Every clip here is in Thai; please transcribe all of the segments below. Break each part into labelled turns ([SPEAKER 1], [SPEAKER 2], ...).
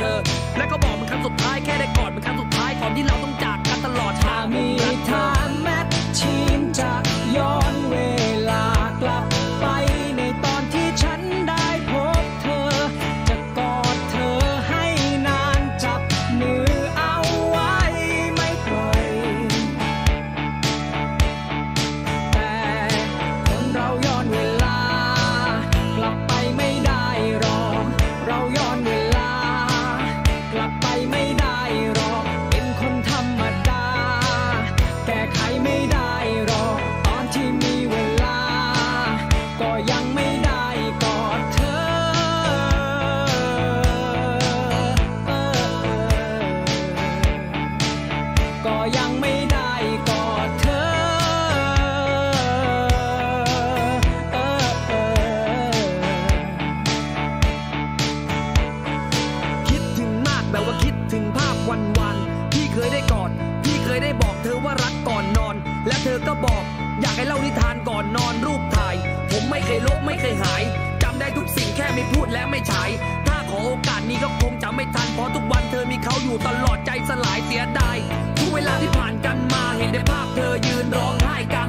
[SPEAKER 1] เธอ และก็
[SPEAKER 2] ให้เล่านิทา
[SPEAKER 1] นก่อนนอนรูปถ่าย ผมไม่เคยลบไม่เคยหาย จำได้ทุกสิ่งแค่ไม่พูดและไม่ฉาย ถ้าขอโอกาสนี้ก็คงจะไม่ทัน เพราะทุกวันเธอมีเขาอยู่ตลอดใจสลายเสียดายทุกเวลาที่ผ่านกันมาเห็นได้ภาพเธอยืนร้องไห้
[SPEAKER 2] กลาง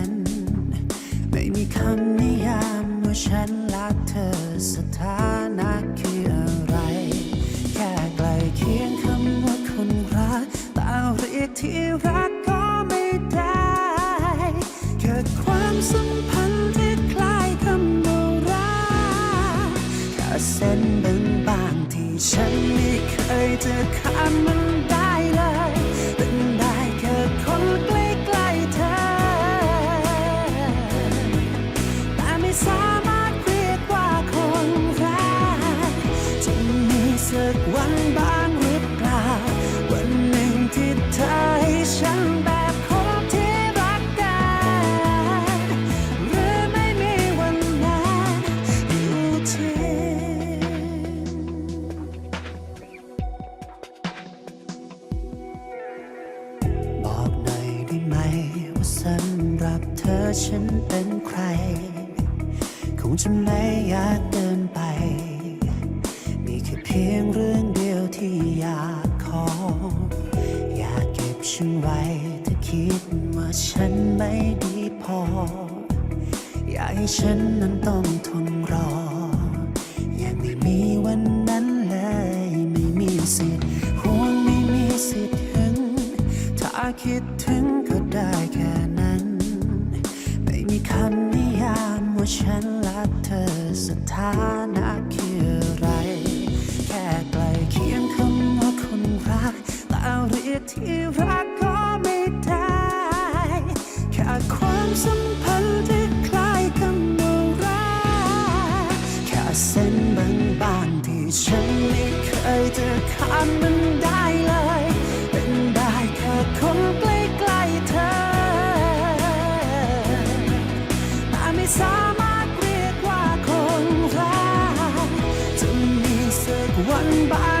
[SPEAKER 3] น มีคำนิยามว่าฉันและเธอสถานะคืออะไร แค่ใกลเคียงคำว่าคนรักแต่เรียกที่รักก็ไม่ได้แค่ความสัมพันธ์ที่คล้ายคำว่ารักแค่เส้นบางบางๆที่ฉันไม่เคยจะข้ามมันได้เลยเป็นได้แค่คนใกล้ ธอฉันเป็นใคร คงจะไม่อยากเดินไป มีแค่เพียงเรื่องเดียวที่อยากขอ อยากเก็บฉันไว้ถ้าคิดว่าฉันไม่ดีพอ อยากให้ฉันนั้นต้องทนรอ ยังไม่มีวันนั้นเลย ไม่มีสิทธิ์ห่วงไม่มีสิทธิ์ถึง ถ้าคิดถึงก็ได้แค่ ว่าฉันรักเธอสถานะ สัก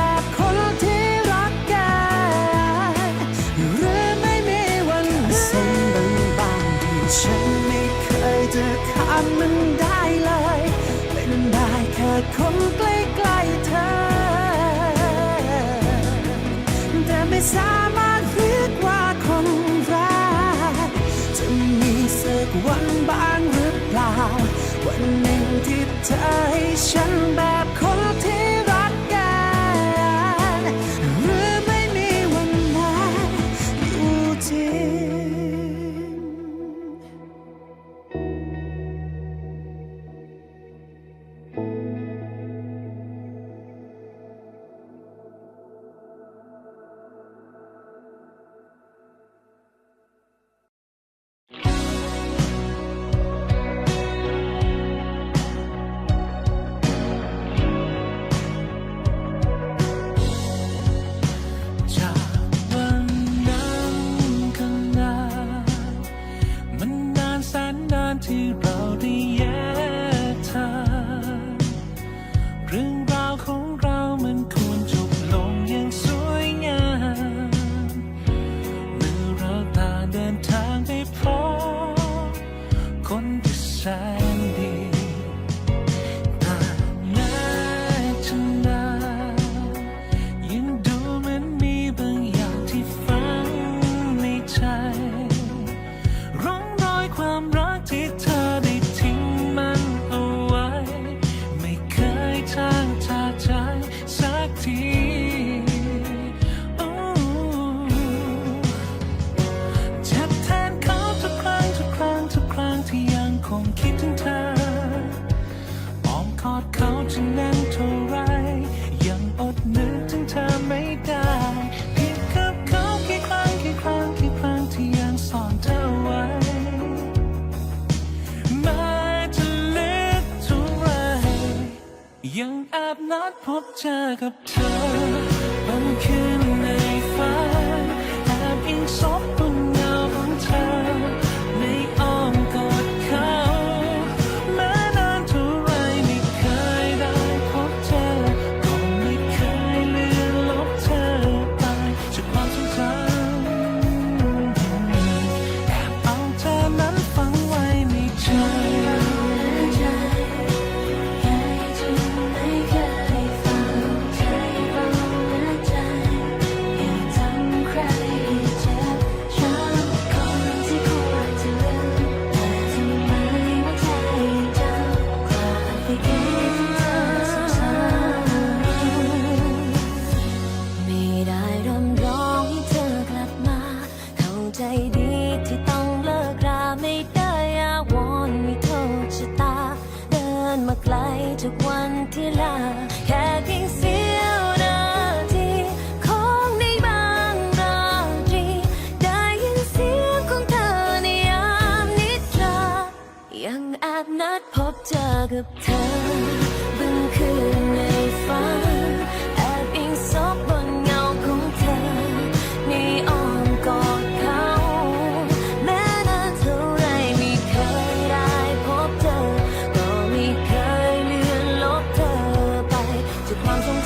[SPEAKER 3] ้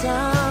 [SPEAKER 3] จาก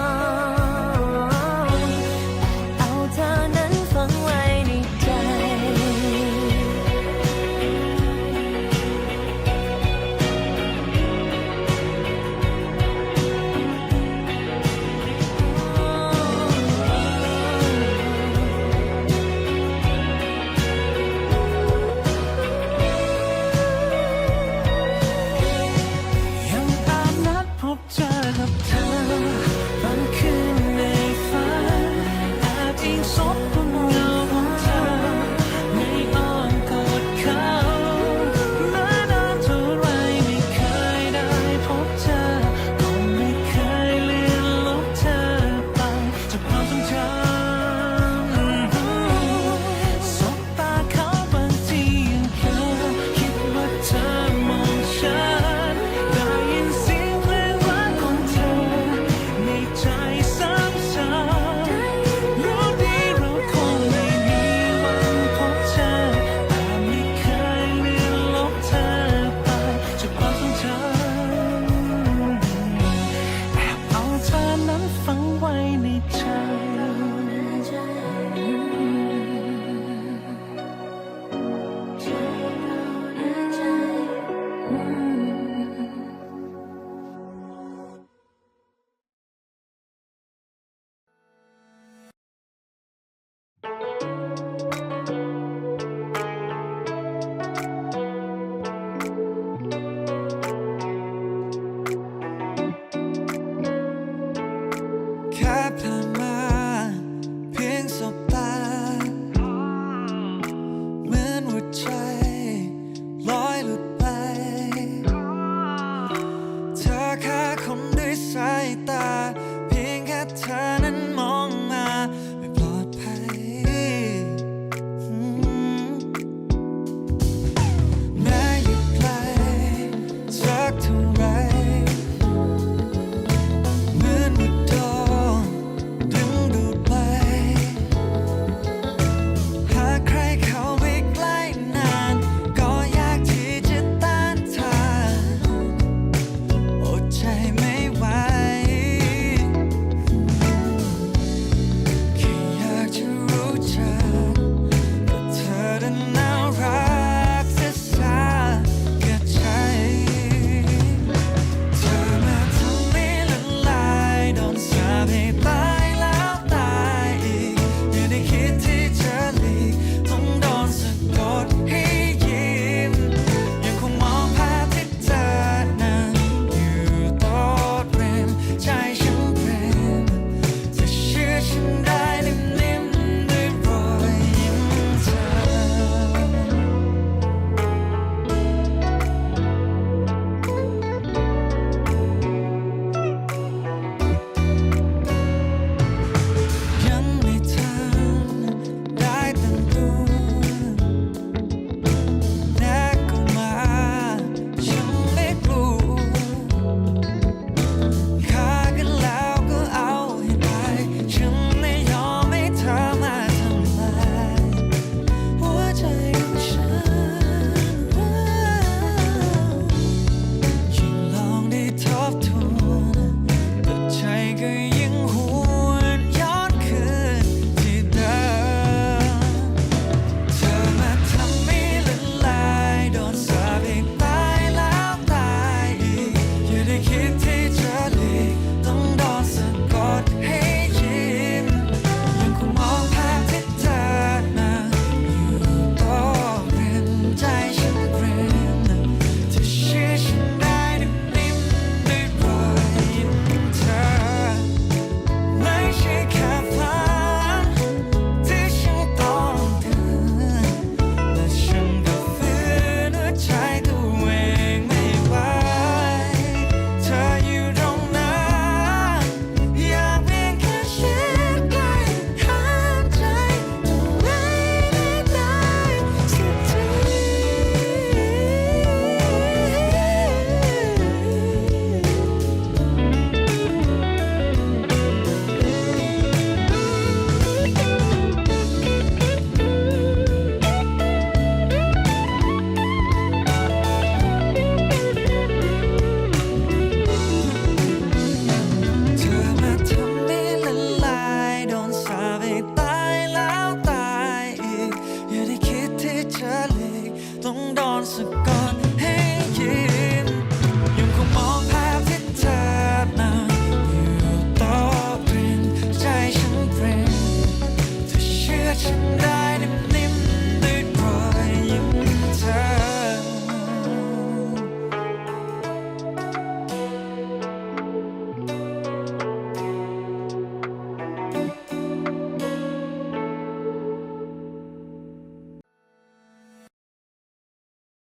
[SPEAKER 3] a ghost.